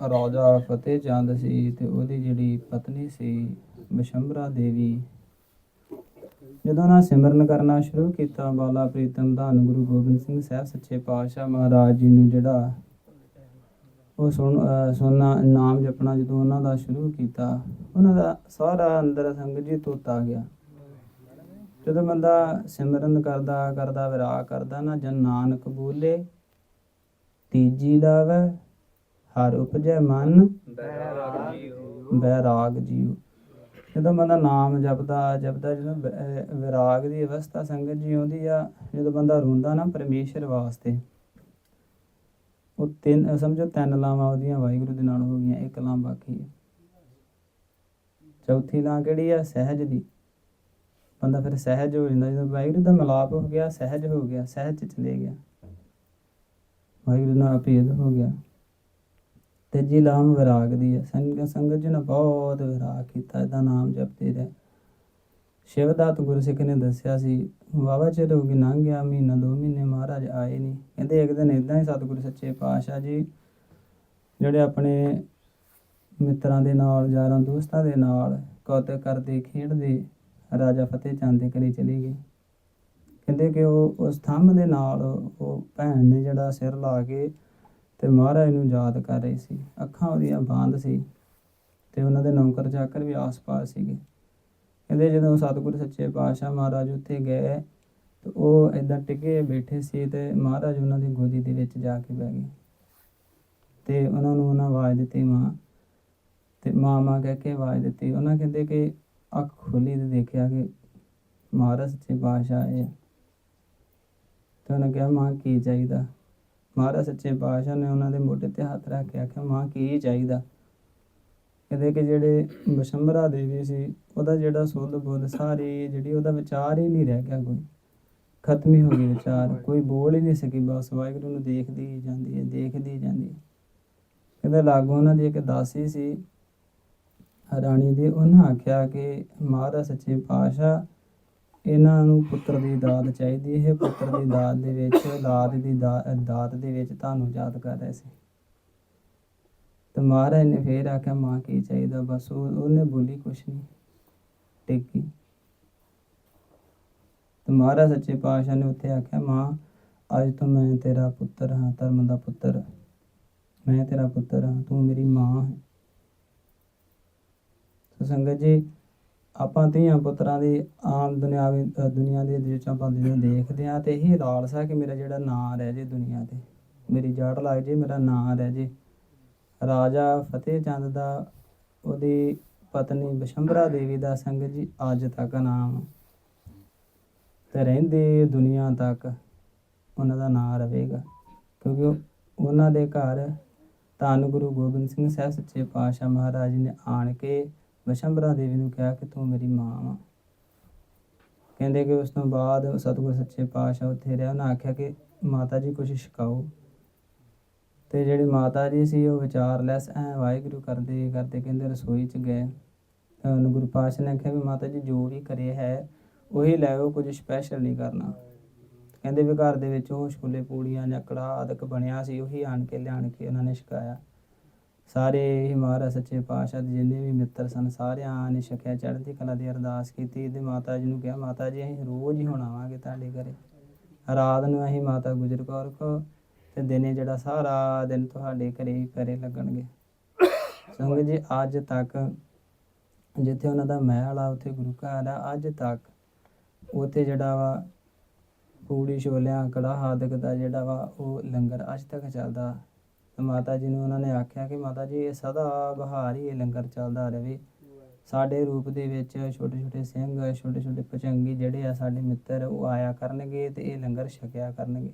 ਰਾਜਾ ਫਤਿਹ ਚੰਦ ਸੀ ਤੇ ਉਹਦੀ ਜਿਹੜੀ ਪਤਨੀ ਸੀ ਬਿਸ਼ੰਬਰਾ ਦੇਵੀ। ਜਦੋਂ ਉਹਨਾਂ ਸਿਮਰਨ ਕਰਨਾ ਸ਼ੁਰੂ ਕੀਤਾ, ਬਾਲਾ ਪ੍ਰੀਤਮ ਧੰਨ ਗੁਰੂ ਗੋਬਿੰਦ ਸਿੰਘ ਸਾਹਿਬ, ਸੱਚੇ ਪਾਤਸ਼ਾਹ ਮਹਾਰਾਜ ਜੀ ਨੂੰ ਜਿਹੜਾ ਉਹ ਸੁਣ, ਅਹ ਸੁਣਨਾ ਨਾਮ ਜਪਣਾ ਜਦੋਂ ਉਹਨਾਂ ਦਾ ਸ਼ੁਰੂ ਕੀਤਾ, ਉਹਨਾਂ ਦਾ ਸਾਰਾ ਅੰਦਰ ਸੰਗ ਜੀ ਤੋਤਾ ਗਿਆ। ਜਦੋਂ ਬੰਦਾ ਸਿਮਰਨ ਕਰਦਾ ਕਰਦਾ ਵਿਰਾਗ ਕਰਦਾ ਨਾ, ਜਨ ਨਾਨਕ ਬੋਲੇ, ਤੀਜੀ ਲਾਵੇ ਹਰ ਉਪਜੈ ਮਨ
ਬੈਰਾਗ ਜੀਓ
ਬੈਰਾਗ ਜੀਉ। ਜਦੋਂ ਬੰਦਾ ਨਾਮ ਜਪਦਾ ਜਪਦਾ, ਜਦੋਂ ਵਿਰਾਗ ਦੀ ਅਵਸਥਾ ਸੰਗਤ ਜੀ ਆਉਂਦੀ ਆ, ਜਦੋਂ ਬੰਦਾ ਰੋਂਦਾ ਨਾ ਪਰਮੇਸ਼ਰ ਵਾਸਤੇ, ਉਹ ਤਿੰਨ ਸਮਝੋ ਤਿੰਨ ਲਾਵਾਂ ਉਹਦੀਆਂ ਵਾਹਿਗੁਰੂ ਦੇ ਨਾਲ ਹੋ ਗਈਆਂ, ਇੱਕ ਲਾਂ ਬਾਕੀ ਹੈ ਚੌਥੀ ਲਾਂ ਕਿਹੜੀ ਆ? ਸਹਿਜ ਦੀ। ਬੰਦਾ ਫਿਰ ਸਹਿਜ ਹੋ ਜਾਂਦਾ, ਜਦੋਂ ਵਾਹਿਗੁਰੂ ਦਾ ਮਿਲਾਪ ਹੋ ਗਿਆ, ਸਹਿਜ ਹੋ ਗਿਆ, ਸਹਿਜ ਚ ਚਲੇ ਗਿਆ। ਵਾਹਿਗੁਰੂ ਨਾਲ ਅਭੇਦ ਹੋ ਗਿਆ। ਤੀਜੀ ਲਾਮ ਵਿਰਾਗ ਦੀ ਹੈ। ਸੰਗ ਸੰਗਤ ਜੀ ਨੇ ਬਹੁਤ ਵਿਰਾਗ ਕੀਤਾ, ਇਹਦਾ ਨਾਮ ਜਪਦੇ ਰਹੇ ਸ਼ਿਵਦਾਤ ਗੁਰਸਿੱਖ ਨੇ ਦੱਸਿਆ ਸੀ ਵਾਵਾ ਚਿਰ ਹੋ ਗਿਆ ਲੰਘ ਗਿਆ, ਮਹੀਨਾ ਦੋ ਮਹੀਨੇ ਮਹਾਰਾਜ ਆਏ ਨਹੀਂ ਕਹਿੰਦੇ ਇੱਕ ਦਿਨ ਇਦਾਂ ਹੀ ਸਤਿਗੁਰੂ ਸੱਚੇ ਪਾਤਸ਼ਾਹ ਜੀ, ਜਿਹੜੇ ਆਪਣੇ ਮਿੱਤਰਾਂ ਦੇ ਨਾਲ, ਯਾਰਾਂ ਦੋਸਤਾਂ ਦੇ ਨਾਲ ਕੌਤਕ ਕਰਦੇ, ਖੇਡਦੇ, ਰਾਜਾ ਫਤਿਹ ਚੰਦ ਦੇ ਘਰੇ ਚਲੇ ਗਏ। ਕਹਿੰਦੇ ਕਿ ਉਹ ਉਸ ਥੰਮ ਦੇ ਨਾਲ ਉਹ ਭੈਣ ਨੇ ਜਿਹੜਾ ਸਿਰ ਲਾ ਕੇ ਤੇ ਮਹਾਰਾਜ ਨੂੰ ਯਾਦ ਕਰ ਰਹੀ ਸੀ। ਅੱਖਾਂ ਉਹਦੀਆਂ ਬੰਦ ਸੀ ਤੇ ਉਹਨਾਂ ਦੇ ਨੌਕਰ ਚਾਕਰ ਵੀ ਆਸ-ਪਾਸ ਸੀਗੇ। ਕਹਿੰਦੇ ਜਦੋਂ ਸਤਿਗੁਰੂ ਸੱਚੇ ਪਾਤਸ਼ਾਹ ਮਹਾਰਾਜ ਉੱਥੇ ਗਏ ਤੇ ਉਹ ਏਦਾਂ ਟਿਕੇ ਬੈਠੇ ਸੀ ਤੇ ਮਹਾਰਾਜ ਉਹਨਾਂ ਦੀ ਗੋਦੀ ਦੇ ਵਿੱਚ ਜਾ ਕੇ ਬਹਿ ਗਏ। ਤੇ ਉਹਨਾਂ ਨੂੰ ਉਹਨਾਂ ਆਵਾਜ਼ ਦਿੱਤੀ, ਮਾਂ। ਤੇ ਮਾਂ ਮਾਂ ਕਹਿ ਕੇ ਆਵਾਜ਼ ਦਿੱਤੀ। ਉਹਨਾਂ ਕਹਿੰਦੇ ਕਿ ਅੱਖ ਖੋਲੀ ਤੇ ਦੇਖਿਆ ਕਿ ਮਹਾਰਾਜ ਸੱਚੇ ਪਾਤਸ਼ਾਹ ਆਏ ਆ। ਤੇ ਉਹਨੇ ਕਿਹਾ, ਮਾਂ, ਕੀ ਚਾਹੀਦਾ? ਮਹਾਰਾਜ ਸੱਚੇ ਪਾਤਸ਼ਾਹ ਨੇ ਉਹਨਾਂ ਦੇ ਮੋਢੇ ਤੇ ਹੱਥ ਰੱਖ ਕੇ ਆਖਿਆ, ਮਾਂ, ਕੀ ਚਾਹੀਦਾ? ਕਹਿੰਦੇ ਕਿ ਜਿਹੜੇ ਬਸ਼ੰਬਰਾ ਦੇਵੀ ਸੀ, ਉਹਦਾ ਜਿਹੜਾ ਸੁੱਧ ਬੁੱਧ ਸਾਰੀ ਜਿਹੜੀ ਉਹਦਾ ਵਿਚਾਰ ਹੀ ਨਹੀਂ ਰਹਿ ਗਿਆ ਕੋਈ। ਖਤਮ ਹੀ ਹੋ ਗਈ ਵਿਚਾਰ, ਕੋਈ ਬੋਲ ਹੀ ਨਹੀਂ ਸਕੀ, ਬਸ ਵਾਹਿਗੁਰੂ ਨੂੰ ਦੇਖਦੀ ਹੀ ਜਾਂਦੀ ਹੈ, ਦੇਖਦੀ ਹੀ ਜਾਂਦੀ ਹੈ। ਕਹਿੰਦੇ ਲਾਗੋਂ ਉਹਨਾਂ ਦੀ ਇੱਕ ਦਾਸੀ ਸੀ, ਰਾਣੀ ਦੀ, ਉਹਨਾਂ ਆਖਿਆ ਕਿ ਮਹਾਰਾਜ ਸੱਚੇ ਪਾਤਸ਼ਾਹ ਇਹਨਾਂ ਨੂੰ ਪੁੱਤਰ ਦੀ ਦਾਤ ਚਾਹੀਦੀ ਹੈ। ਪੁੱਤਰ ਦੀ ਦਾਤ ਦੇ ਵਿੱਚ ਔਲਾਦ ਦੀ ਦਾਤ ਦੇ ਵਿੱਚ ਤੁਹਾਨੂੰ ਯਾਦ ਕਰ ਰਹੇ ਸੀ। ਤੇ ਮਹਾਰਾਜ ਨੇ ਫੇਰ ਆਖਿਆ, ਮਾਂ, ਕੀ ਚਾਹੀਦਾ? ਬਸ ਉਹਨੇ ਬੋਲੀ ਕੁਛ ਨਹੀਂ। ਟੇਕੀ। ਤੇ ਮਹਾਰਾਜ ਸੱਚੇ ਪਾਤਸ਼ਾਹ ਨੇ ਉੱਥੇ ਆਖਿਆ, ਮਾਂ, ਅੱਜ ਤੋਂ ਮੈਂ ਤੇਰਾ ਪੁੱਤਰ ਹਾਂ, ਧਰਮ ਦਾ ਪੁੱਤਰ। ਮੈਂ ਤੇਰਾ ਪੁੱਤਰ ਹਾਂ, ਤੂੰ ਮੇਰੀ ਮਾਂ ਹੈ। ਸੋ ਸੰਗਤ ਜੀ ਆਪਾਂ ਧੀਆਂ ਪੁੱਤਰਾਂ ਦੀ ਆਮ ਦੁਨਿਆਵੀ ਅ, ਦੁਨੀਆ ਦੇ ਵਿੱਚ ਆਪਾਂ ਜਦੋਂ ਦੇਖਦੇ ਆ ਤੇ ਇਹੀ ਲਾਲਸਾ ਕਿ ਮੇਰਾ ਜਿਹੜਾ ਨਾਂ ਰਹਿ ਜੇ ਦੁਨੀਆ ਤੇ। ਮੇਰੀ ਜੜ ਲੱਗ ਜੇ ਮੇਰਾ ਨਾਂ ਰਹਿ ਜੇ। ਰਾਜਾ ਫਤਿਹ ਚੰਦ ਦਾ ਉਹਦੀ ਪਤਨੀ ਬਸ਼ੰਬਰਾ ਦੇਵੀ ਦਾ ਸੰਗਤ ਜੀ ਅੱਜ ਤੱਕ ਨਾਮ। ਤੇ ਰਹਿੰਦੇ ਦੁਨੀਆ ਤੱਕ ਉਹਨਾਂ ਦਾ ਨਾਂ ਰਹੇਗਾ। ਕਿਉਂਕਿ ਉਹਨਾਂ ਦੇ ਘਰ ਧੰਨ ਗੁਰੂ ਗੋਬਿੰਦ ਸਿੰਘ ਸਾਹਿਬ ਸੱਚੇ ਪਾਤਸ਼ਾਹ ਮਹਾਰਾਜ ਨੇ ਆਣ ਕੇ ਬਸ਼ੰਬਰਾ ਦੇਵੀ ਨੂੰ ਕਿਹਾ ਕਿ ਤੂੰ ਮੇਰੀ ਮਾਂ ਵਾ। ਕਹਿੰਦੇ ਕਿ ਉਸ ਤੋਂ ਬਾਅਦ ਸਤਿਗੁਰ ਸੱਚੇ ਪਾਤਸ਼ਾਹ ਉੱਥੇ ਰਿਹਾ। ਉਹਨਾਂ ਆਖਿਆ ਕਿ ਮਾਤਾ ਜੀ ਕੁਝ ਛਕਾਓ। ਤੇ ਜਿਹੜੀ ਮਾਤਾ ਜੀ ਸੀ, ਉਹ ਵਿਚਾਰਲੈਸ ਐ ਵਾਹਿਗੁਰੂ ਕਰਦੇ ਕਰਦੇ ਕਹਿੰਦੇ ਰਸੋਈ ਚ ਗਏ। ਤਾਂ ਉਹਨੂੰ ਗੁਰੂ ਪਾਤਸ਼ਾਹ ਨੇ ਆਖਿਆ ਵੀ ਮਾਤਾ ਜੀ, ਜੋ ਵੀ ਕਰੇ ਹੈ, ਉਹੀ ਲੈਓ ਕੁਝ ਸਪੈਸ਼ਲ ਨਹੀਂ ਕਰਨਾ। ਕਹਿੰਦੇ ਵੀ ਘਰ ਦੇ ਵਿੱਚ ਉਹ ਛੋਲੇ ਪੂੜੀਆਂ ਜਾਂ ਕੜਾਹ ਆਦਿਕ ਬਣਿਆ ਸੀ, ਉਹੀ ਆਣ ਕੇ ਲਿਆਣ ਕੇ ਉਹਨਾਂ ਨੇ ਛਕਾਇਆ। ਸਾਰੇ ਹੀ ਮਹਾਰਾਜ ਸੱਚੇ ਪਾਤਸ਼ਾਹ ਦੇ ਜਿੰਨੇ ਵੀ ਮਿੱਤਰ ਸਨ, ਸਾਰਿਆਂ ਨੇ ਛਕਿਆ, ਚੜ੍ਹਦੀ ਕਲਾ ਦੀ ਅਰਦਾਸ ਕੀਤੀ ਤੇ ਮਾਤਾ ਜੀ ਨੂੰ ਕਿਹਾ, ਮਾਤਾ ਜੀ, ਅਸੀਂ ਰੋਜ਼ ਹੀ ਹੁਣ ਆਵਾਂਗੇ ਤੁਹਾਡੇ ਘਰੇ। ਰਾਤ ਨੂੰ ਅਸੀਂ ਮਾਤਾ ਗੁਜਰ ਕੌਰ ਕੋ ਤੇ ਦਿਨੇ ਜਿਹੜਾ ਸਾਰਾ ਦਿਨ ਤੁਹਾਡੇ ਘਰੇ ਹੀ ਘਰੇ ਲੱਗਣਗੇ। ਸੰਗਤ ਜੀ, ਅੱਜ ਤੱਕ ਜਿੱਥੇ ਉਹਨਾਂ ਦਾ ਮਹਿਲ ਆ, ਉੱਥੇ ਗੁਰੂ ਘਰ ਆ, ਅੱਜ ਤੱਕ ਉੱਥੇ ਜਿਹੜਾ ਵਾ ਪੂੜੀ ਛੋਲਿਆਂ, ਕੜਾਹ ਆਦਿਕ ਦਾ ਜਿਹੜਾ ਵਾ ਉਹ ਲੰਗਰ ਅੱਜ ਤੱਕ ਚੱਲਦਾ। ਮਾਤਾ ਜੀ ਨੂੰ ਉਹਨਾਂ ਨੇ ਆਖਿਆ ਕਿ ਮਾਤਾ ਜੀ, ਇਹ ਸਦਾ ਬਹਾਰ ਹੀ ਇਹ ਲੰਗਰ ਚੱਲਦਾ ਰਹੇ। ਸਾਡੇ ਰੂਪ ਦੇ ਵਿੱਚ ਛੋਟੇ ਛੋਟੇ ਸਿੰਘ ਛੋਟੇ ਛੋਟੇ ਪਚੰਗੀ ਜਿਹੜੇ ਆ ਸਾਡੇ ਮਿੱਤਰ, ਉਹ ਆਇਆ ਕਰਨਗੇ ਤੇ ਇਹ ਲੰਗਰ ਛਕਿਆ ਕਰਨਗੇ।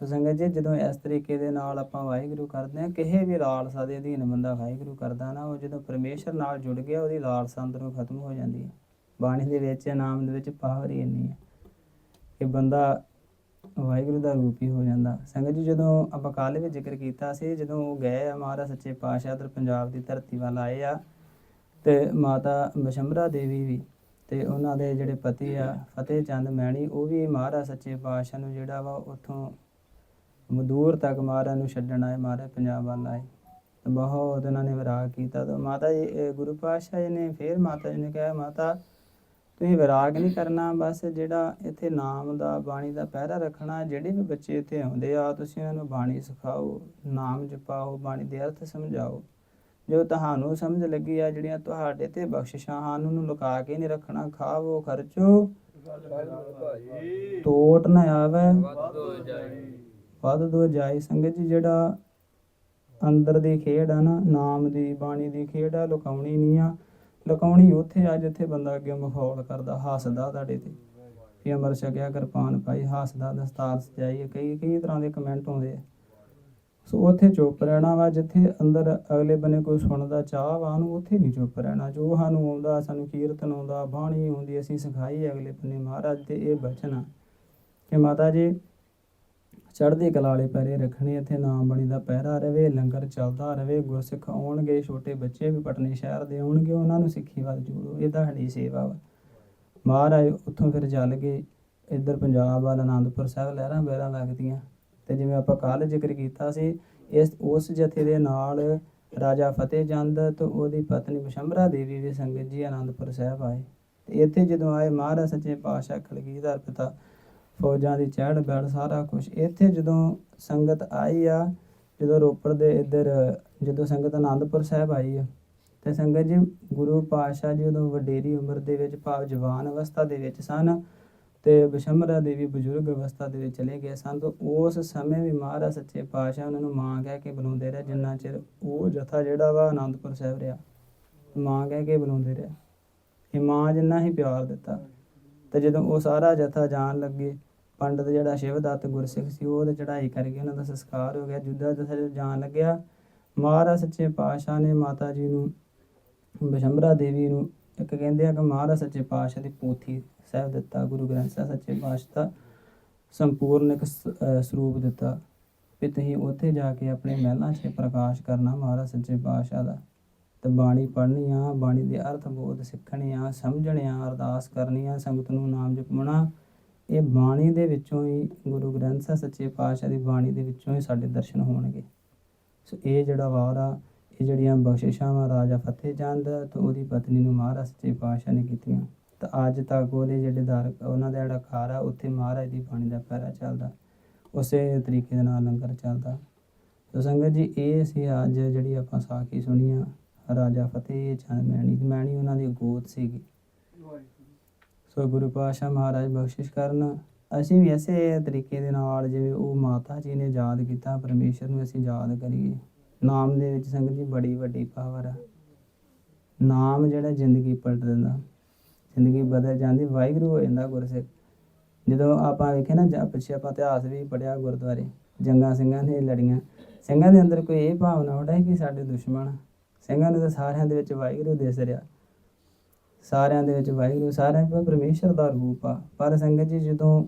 ਸੋ ਸੰਗਤ ਜੀ, ਜਦੋਂ ਇਸ ਤਰੀਕੇ ਦੇ ਨਾਲ ਆਪਾਂ ਵਾਹਿਗੁਰੂ ਕਰਦੇ ਆ ਕਿਸੇ ਵੀ ਲਾਲਸਾ ਦੇ ਅਧੀਨ ਬੰਦਾ ਵਾਹਿਗੁਰੂ ਕਰਦਾ ਨਾ, ਉਹ ਜਦੋਂ ਪਰਮੇਸ਼ਰ ਨਾਲ ਜੁੜ ਗਿਆ, ਉਹਦੀ ਲਾਲਸਾ ਅੰਦਰੋਂ ਖਤਮ ਹੋ ਜਾਂਦੀ ਹੈ। ਬਾਣੀ ਦੇ ਵਿੱਚ, ਨਾਮ ਦੇ ਵਿੱਚ ਪਾਵਰ ਹੀ ਇੰਨੀ ਹੈ ਕਿ ਬੰਦਾ ਵਾਹਿਗੁਰੂ ਦਾ ਰੂਪ ਹੀ ਹੋ ਜਾਂਦਾ। ਸੰਗਤ ਜੀ, ਜਦੋਂ ਆਪਾਂ ਕੱਲ੍ਹ ਵੀ ਜ਼ਿਕਰ ਕੀਤਾ ਸੀ ਜਦੋਂ ਉਹ ਗਏ ਆ ਮਹਾਰਾਜ ਸੱਚੇ ਪਾਤਸ਼ਾਹ ਦਰ ਪੰਜਾਬ ਦੀ ਧਰਤੀ ਵੱਲ ਆਏ ਆ, ਤੇ ਮਾਤਾ ਬਸ਼ੰਬਰਾ ਦੇਵੀ ਵੀ ਤੇ ਉਹਨਾਂ ਦੇ ਜਿਹੜੇ ਪਤੀ ਆ, ਫਤਿਹ ਚੰਦ ਮੈਣੀ ਉਹ ਵੀ ਮਹਾਰਾਜ ਸੱਚੇ ਪਾਤਸ਼ਾਹ ਨੂੰ ਜਿਹੜਾ ਵਾ ਉੱਥੋਂ ਮਦੂਰ ਤੱਕ ਮਹਾਰਾਜ ਨੂੰ ਛੱਡਣ ਆਏ, ਮਹਾਰਾਜ ਪੰਜਾਬ ਵੱਲ ਆਏ। ਤੇ ਬਹੁਤ ਉਹਨਾਂ ਨੇ ਵਿਰਾਗ ਕੀਤਾ। ਤਾਂ ਮਾਤਾ ਜੀ ਗੁਰੂ ਪਾਤਸ਼ਾਹ ਜੀ ਨੇ ਫੇਰ ਮਾਤਾ ਜੀ ਨੇ ਕਿਹਾ, ਮਾਤਾ ਤੁਸੀਂ ਵਿਰਾਗ ਨਹੀਂ ਕਰਨਾ, ਬਸ ਜਿਹੜਾ ਇੱਥੇ ਨਾਮ ਦਾ, ਬਾਣੀ ਦਾ ਪਹਿਰਾ ਰੱਖਣਾ, ਜਿਹੜੇ ਵੀ ਬੱਚੇ ਇੱਥੇ ਆਉਂਦੇ ਆ, ਤੁਸੀਂ ਉਹਨਾਂ ਨੂੰ ਬਾਣੀ ਸਿਖਾਓ, ਨਾਮ ਜਪਾਓ, ਬਾਣੀ ਦੇ ਅਰਥ ਸਮਝਾਓ। ਜੋ ਤੁਹਾਨੂੰ ਸਮਝ ਲੱਗੀ ਆ, ਜਿਹੜੀਆਂ ਤੁਹਾਡੇ ਤੇ ਬਖਸ਼ਿਸ਼ਾਂ ਹਨ, ਉਹਨੂੰ ਲੁਕਾ ਕੇ ਨਹੀਂ ਰੱਖਣਾ। ਖਾਵੋ, ਖਰਚੋ। ਤੋਟ ਨਾ ਆਵੇ।
ਵਾਧੋ
ਵੱਧ ਦੋ ਜਾਈ। ਸੰਗਤ ਜੀ, ਜਿਹੜਾ ਅੰਦਰ ਦੀ ਖੇਡ ਆ ਨਾ, ਨਾਮ ਦੀ, ਬਾਣੀ ਦੀ ਖੇਡ ਆ, ਲੁਕਾਉਣੀ ਨਹੀਂ ਆ। ਲੁਕਾਉਣੀ ਉੱਥੇ ਆ ਜਿੱਥੇ ਬੰਦਾ ਅੱਗੇ ਮਖੌਲ ਕਰਦਾ, ਹੱਸਦਾ ਤੁਹਾਡੇ ਤੇ। ਵੀ ਅਮਰ ਛਕਿਆ ਕਿਰਪਾਨ ਪਾਈ, ਹੱਸਦਾ ਦਸਤਾਰ ਸਜਾਈ ਕਈ ਕਈ ਤਰ੍ਹਾਂ ਦੇ ਕਮੈਂਟ ਆਉਂਦੇ ਆ। ਸੋ ਉੱਥੇ ਚੁੱਪ ਰਹਿਣਾ ਵਾ, ਜਿੱਥੇ ਅੰਦਰ ਅਗਲੇ ਬੰਨੇ ਕੋਈ ਸੁਣਦਾ ਚਾਹ ਵਾ, ਉਹਨੂੰ ਉੱਥੇ ਨਹੀਂ ਚੁੱਪ ਰਹਿਣਾ। ਜੋ ਸਾਨੂੰ ਆਉਂਦਾ, ਸਾਨੂੰ ਕੀਰਤਨ ਆਉਂਦਾ, ਬਾਣੀ ਆਉਂਦੀ, ਅਸੀਂ ਸਿਖਾਈ ਅਗਲੇ ਬੰਨੇ ਮਹਾਰਾਜ ਦੇ ਇਹ ਬਚਨ ਆ। ਕਿ ਮਾਤਾ ਜੀ ਚੜ੍ਹਦੀ ਕਲਾ ਵਾਲੇ ਪੈਰੇ ਰੱਖਣੇ, ਇੱਥੇ ਨਾਮ ਬਣੀ ਦਾ ਪਹਿਰਾ ਰਵੇ, ਲੰਗਰ ਚੱਲਦਾ ਰਵੇ, ਗੁਰਸਿੱਖ ਆਉਣਗੇ, ਛੋਟੇ ਬੱਚੇ ਵੀ ਪਟਨੇ ਸ਼ਹਿਰ ਦੇ ਆਉਣਗੇ, ਉਹਨਾਂ ਨੂੰ ਸਿੱਖੀ ਵੱਲ ਜੋੜੋ, ਇਹ ਤੁਹਾਡੀ ਸੇਵਾ ਵਾ। ਮਹਾਰਾਜ ਉੱਥੋਂ ਫਿਰ ਜਲ ਗਏ, ਇੱਧਰ ਪੰਜਾਬ ਵੱਲ ਆਨੰਦਪੁਰ ਸਾਹਿਬ, ਲਹਿਰਾਂ ਬਹਿਰਾਂ ਲੱਗਦੀਆਂ, ਤੇ ਜਿਵੇਂ ਆਪਾਂ ਕੱਲ ਜ਼ਿਕਰ ਕੀਤਾ ਸੀ, ਇਸ, ਉਸ ਜਥੇ ਦੇ ਨਾਲ ਰਾਜਾ ਫਤਿਹ ਚੰਦ ਤੇ ਉਹਦੀ ਪਤਨੀ ਬਸ਼ੰਬਰਾ ਦੇਵੀ ਵੀ ਸੰਗਤ ਜੀ ਆਨੰਦਪੁਰ ਸਾਹਿਬ ਆਏ। ਤੇ ਇੱਥੇ ਜਦੋਂ ਆਏ, ਮਹਾਰਾਜ ਸੱਚੇ ਪਾਤਸ਼ਾਹ ਕਲਗੀਧਰ ਪਿਤਾ ਫੌਜਾਂ ਦੀ ਚਹਿੜ ਬੈੜ ਸਾਰਾ ਕੁਝ ਇੱਥੇ ਜਦੋਂ ਸੰਗਤ ਆਈ ਆ, ਜਦੋਂ ਰੋਪੜ ਦੇ ਇੱਧਰ, ਜਦੋਂ ਸੰਗਤ ਆਨੰਦਪੁਰ ਸਾਹਿਬ ਆਈ ਆ, ਤੇ ਸੰਗਤ ਜੀ, ਗੁਰੂ ਪਾਤਸ਼ਾਹ ਜੀ ਉਦੋਂ ਵਡੇਰੀ ਉਮਰ ਦੇ ਵਿੱਚ, ਭਾਵ ਜਵਾਨ ਅਵਸਥਾ ਦੇ ਵਿੱਚ ਸਨ ਤੇ ਬਸ਼ੰਬਰਾ ਦੇਵੀ ਬਜ਼ੁਰਗ ਅਵਸਥਾ ਦੇ ਵਿੱਚ ਚਲੇ ਗਏ ਸਨ। ਤਾਂ ਉਸ ਸਮੇਂ ਵੀ ਮਹਾਰਾਜ ਸੱਚੇ ਪਾਤਸ਼ਾਹ ਉਹਨਾਂ ਨੂੰ ਮਾਂ ਕਹਿ ਕੇ ਬੁਲਾਉਂਦੇ ਰਹੇ, ਜਿੰਨਾ ਚਿਰ ਉਹ ਜਥਾ ਜਿਹੜਾ ਵਾ ਆਨੰਦਪੁਰ ਸਾਹਿਬ ਰਿਹਾ, ਮਾਂ ਕਹਿ ਕੇ ਬੁਲਾਉਂਦੇ ਰਹੇ। ਇਹ ਮਾਂ ਜਿੰਨਾ ਹੀ ਪਿਆਰ ਦਿੱਤਾ। ਤੇ ਜਦੋਂ ਉਹ ਸਾਰਾ ਜਥਾ ਜਾਣ ਲੱਗੇ ਪੰਡਤ ਜਿਹੜਾ ਸ਼ਿਵਦੱਤ ਗੁਰਸਿੱਖ ਸੀ, ਉਹ ਤੇ ਚੜ੍ਹਾਈ ਕਰਕੇ ਉਹਨਾਂ ਦਾ ਸੰਸਕਾਰ ਹੋ ਗਿਆ। ਜੁੱਦਾ ਜਦੋਂ ਜਾਣ ਲੱਗਿਆ, ਮਹਾਰਾਜ ਸੱਚੇ ਪਾਤਸ਼ਾਹ ਨੇ ਮਾਤਾ ਜੀ ਨੂੰ ਬਸ਼ੰਬਰਾ ਦੇਵੀ ਨੂੰ ਇੱਕ ਕਹਿੰਦੇ ਆ ਕਿ ਮਹਾਰਾਜ ਸੱਚੇ ਪਾਤਸ਼ਾਹ ਦੀ ਪੋਥੀ ਸਾਹਿਬ ਦਿੱਤਾ, ਗੁਰੂ ਗ੍ਰੰਥ ਸਾਹਿਬ ਸੱਚੇ ਪਾਤਸ਼ਾਹ ਦਾ ਸੰਪੂਰਨ ਇੱਕ ਸਰੂਪ ਦਿੱਤਾ। ਵੀ ਤੁਸੀਂ ਉੱਥੇ ਜਾ ਕੇ ਆਪਣੇ ਮਹਿਲਾਂ 'ਚ ਪ੍ਰਕਾਸ਼ ਕਰਨਾ ਮਹਾਰਾਜ ਸੱਚੇ ਪਾਤਸ਼ਾਹ ਦਾ। ਤੇ ਬਾਣੀ ਪੜ੍ਹਨੀ ਆ, ਬਾਣੀ ਦੇ ਅਰਥ ਬੋਧ ਸਿੱਖਣੇ ਆ, ਸਮਝਣੇ ਆ, ਅਰਦਾਸ ਕਰਨੀ ਆ, ਸੰਗਤ ਨੂੰ ਨਾਮ ਜਪਣਾ। ਇਹ ਬਾਣੀ ਦੇ ਵਿੱਚੋਂ ਹੀ ਗੁਰੂ ਗ੍ਰੰਥ ਸਾਹਿਬ ਸੱਚੇ ਪਾਤਸ਼ਾਹ ਦੀ ਬਾਣੀ ਦੇ ਵਿੱਚੋਂ ਹੀ ਸਾਡੇ ਦਰਸ਼ਨ ਹੋਣਗੇ। ਸੋ ਇਹ ਜਿਹੜਾ ਵਾਰ ਆ, ਇਹ ਜਿਹੜੀਆਂ ਬਖਸ਼ਿਸ਼ਾਂ ਵਾ ਰਾਜਾ ਫਤਿਹ ਚੰਦ ਤੇ ਉਹਦੀ ਪਤਨੀ ਨੂੰ ਮਹਾਰਾਜ ਸੱਚੇ ਪਾਤਸ਼ਾਹ ਨੇ ਕੀਤੀਆਂ, ਤਾਂ ਅੱਜ ਤੱਕ ਉਹਦੇ ਜਿਹੜੇ ਦਰ, ਉਹਨਾਂ ਦਾ ਜਿਹੜਾ ਘਰ ਆ, ਉੱਥੇ ਮਹਾਰਾਜ ਦੀ ਬਾਣੀ ਦਾ ਪਹਿਰਾ ਚੱਲਦਾ, ਉਸੇ ਤਰੀਕੇ ਦੇ ਨਾਲ ਲੰਗਰ ਚੱਲਦਾ। ਸੋ ਸੰਗਤ ਜੀ, ਇਹ ਸੀ ਅੱਜ ਜਿਹੜੀ ਆਪਾਂ ਸਾਖੀ ਸੁਣੀ ਆ, ਰਾਜਾ ਫਤਿਹ ਚੰਦ ਮੈਣੀ ਦੀ ਮੈਣੀ ਉਹਨਾਂ ਦੀ ਗੋਤ ਸੀਗੀ। ਸੋ ਗੁਰੂ ਪਾਤਸ਼ਾਹ ਮਹਾਰਾਜ ਬਖਸ਼ਿਸ਼ ਕਰਨ, ਅਸੀਂ ਵੀ ਐਸੇ ਤਰੀਕੇ ਦੇ ਨਾਲ ਜਿਵੇਂ ਉਹ ਮਾਤਾ ਜੀ ਨੇ ਯਾਦ ਕੀਤਾ, ਪਰਮੇਸ਼ਰ ਨੂੰ ਅਸੀਂ ਯਾਦ ਕਰੀਏ। ਨਾਮ ਦੇ ਵਿੱਚ ਸੰਗਤ ਜੀ ਬੜੀ ਵੱਡੀ ਪਾਵਰ ਆ। ਨਾਮ ਜਿਹੜਾ ਜ਼ਿੰਦਗੀ ਪਲਟ ਦਿੰਦਾ। ਜ਼ਿੰਦਗੀ ਬਦਲ ਜਾਂਦੀ, ਵਾਹਿਗੁਰੂ ਹੋ ਜਾਂਦਾ ਗੁਰਸਿੱਖ। ਜਦੋਂ ਆਪਾਂ ਵੇਖੇ ਨਾ ਪਿੱਛੇ ਆਪਾਂ ਇਤਿਹਾਸ ਵੀ ਪੜਿਆ ਗੁਰਦੁਆਰੇ, ਜੰਗਾਂ ਸਿੰਘਾਂ ਨੇ ਲੜੀਆਂ। ਸਿੰਘਾਂ ਦੇ ਅੰਦਰ ਕੋਈ ਇਹ ਭਾਵਨਾ ਉੱਠੇ ਕਿ ਸਾਡੇ ਦੁਸ਼ਮਣ ਸਿੰਘਾਂ ਨੂੰ ਤਾਂ ਸਾਰਿਆਂ ਦੇ ਵਿੱਚ ਵਾਹਿਗੁਰੂ ਦਿਸ ਰਿਹਾ। ਸਾਰਿਆਂ ਦੇ ਵਿੱਚ ਵਾਹਿਗੁਰੂ, ਸਾਰਿਆਂ ਵਿੱਚ ਪਰਮੇਸ਼ਰ ਦਾ ਰੂਪ ਆ। ਪਰ ਸੰਗਤ ਜੀ, ਜਦੋਂ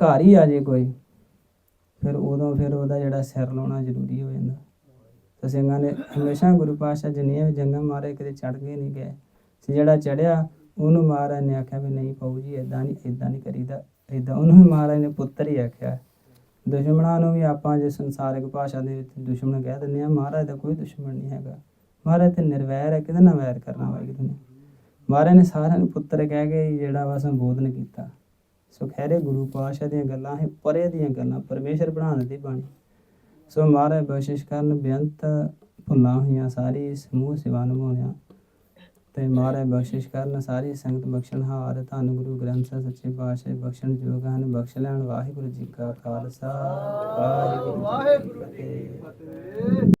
ਘਰ ਹੀ ਆ ਜੇ ਕੋਈ, ਫਿਰ ਉਦੋਂ ਫਿਰ ਉਹਦਾ ਜਿਹੜਾ ਸਿਰ ਲਾਉਣਾ ਜ਼ਰੂਰੀ ਹੋ ਜਾਂਦਾ। ਤਾਂ ਸਿੰਘਾਂ ਨੇ ਹਮੇਸ਼ਾ ਗੁਰੂ ਪਾਤਸ਼ਾਹ ਜਿੰਨੀਆਂ ਵੀ ਜੰਗਾਂ ਮਾਰੇ ਕਿਤੇ ਚੜ ਕੇ ਨਹੀਂ ਗਏ। ਤੇ ਜਿਹੜਾ ਚੜਿਆ ਉਹਨੂੰ ਮਹਾਰਾਜ ਨੇ ਆਖਿਆ ਵੀ ਨਹੀਂ ਪਾਉ ਜੀ ਇਦਾਂ ਨਹੀਂ ਇਦਾਂ ਨਹੀਂ ਕਰੀਦਾ ਇਦਾਂ ਉਹਨੂੰ ਵੀ ਮਹਾਰਾਜ ਨੇ ਪੁੱਤਰ ਹੀ ਆਖਿਆ। ਦੁਸ਼ਮਣਾਂ ਨੂੰ ਵੀ ਆਪਾਂ ਜੇ ਸੰਸਾਰਿਕ ਭਾਸ਼ਾ ਦੇ ਵਿੱਚ ਦੁਸ਼ਮਣ ਕਹਿ ਦਿੰਦੇ ਆ ਮਹਾਰਾਜ ਦਾ ਕੋਈ ਦੁਸ਼ਮਣ ਨਹੀਂ ਹੈਗਾ। ਮਹਾਰਾਜ ਤੇ ਨਿਰਵੈਰ ਹੈ, ਕਿਹਦੇ ਨਾਲ ਵੈਰ ਕਰਨਾ ਵਾਹਿਗੁਰੂ ਨੇ? ਮਹਾਰਾਜ ਨੇ ਸਾਰਿਆਂ ਨੂੰ ਪੁੱਤਰ ਕਹਿ ਕੇ ਜਿਹੜਾ ਵਾ ਸੰਬੋਧਨ ਕੀਤਾ। ਸੋ ਖੈਰੇ ਗੁਰੂ ਪਾਤਸ਼ਾਹ ਦੀਆਂ ਗੱਲਾਂ ਇਹ ਪਰੇ ਦੀਆਂ ਗੱਲਾਂ, ਪਰਮੇਸ਼ਰ ਬਣਾ ਦਿੱਤੀ ਬਾਣੀ। ਸੋ ਮਹਾਰਾਜ ਬਖਸ਼ਿਸ਼ ਕਰਨ, ਬੇਅੰਤ ਭੁੱਲਾਂ ਹੋਈਆਂ, ਸਾਰੀ ਸਮੂਹ ਸੇਵਾ ਨਿਭਾਉਂਦਿਆਂ। ਤੇ ਮਹਾਰਾਜ ਬਖਸ਼ਿਸ਼ ਕਰਨ, ਸਾਰੀ ਸੰਗਤ ਬਖਸ਼ਣ ਹਾਰ, ਧੰਨ ਗੁਰੂ ਗ੍ਰੰਥ ਸਾਹਿਬ, ਸੱਚੇ ਪਾਤਸ਼ਾਹ ਬਖਸ਼ਣ ਜੋਗ ਹਨ, ਬਖਸ਼ ਲੈਣ ਵਾਹਿਗੁਰੂ ਜੀ ਕਾ ਖਾਲਸਾ, ਵਾਹਿਗੁਰੂ ਜੀ ਕੀ
ਫਤਿਹ।